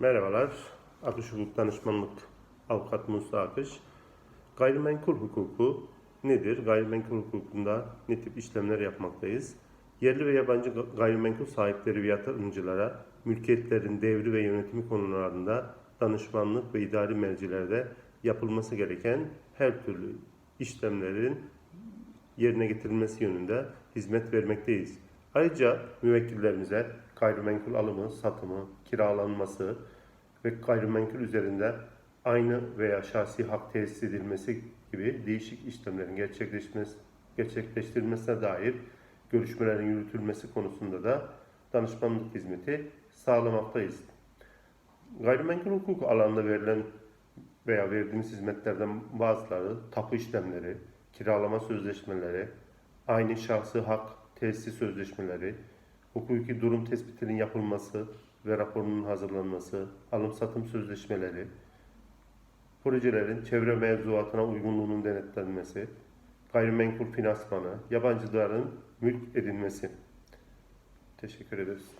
Merhabalar. Akış Hukuk Danışmanlık Avukat Musa Akış. Gayrimenkul hukuku nedir? Gayrimenkul hukukunda ne tip işlemler yapmaktayız? Yerli ve yabancı ga- gayrimenkul sahipleri ve yatırımcılara mülkiyetlerin devri ve yönetimi konularında danışmanlık ve idari mercilerde yapılması gereken her türlü işlemlerin yerine getirilmesi yönünde hizmet vermekteyiz. Ayrıca müvekkillerimize gayrimenkul alımı, satımı, kiralanması ve gayrimenkul üzerinde aynı veya şahsi hak tesis edilmesi gibi değişik işlemlerin gerçekleşmesi, gerçekleştirilmesine dair görüşmelerin yürütülmesi konusunda da danışmanlık hizmeti sağlamaktayız. Gayrimenkul hukuku alanında verilen veya verdiğimiz hizmetlerden bazıları tapu işlemleri, kiralama sözleşmeleri, aynı şahsı hak tesis sözleşmeleri, hukuki durum tespitinin yapılması ve raporunun hazırlanması, alım-satım sözleşmeleri, projelerin çevre mevzuatına uygunluğunun denetlenmesi, gayrimenkul finansmanı, yabancıların mülk edinmesi. Teşekkür ederiz.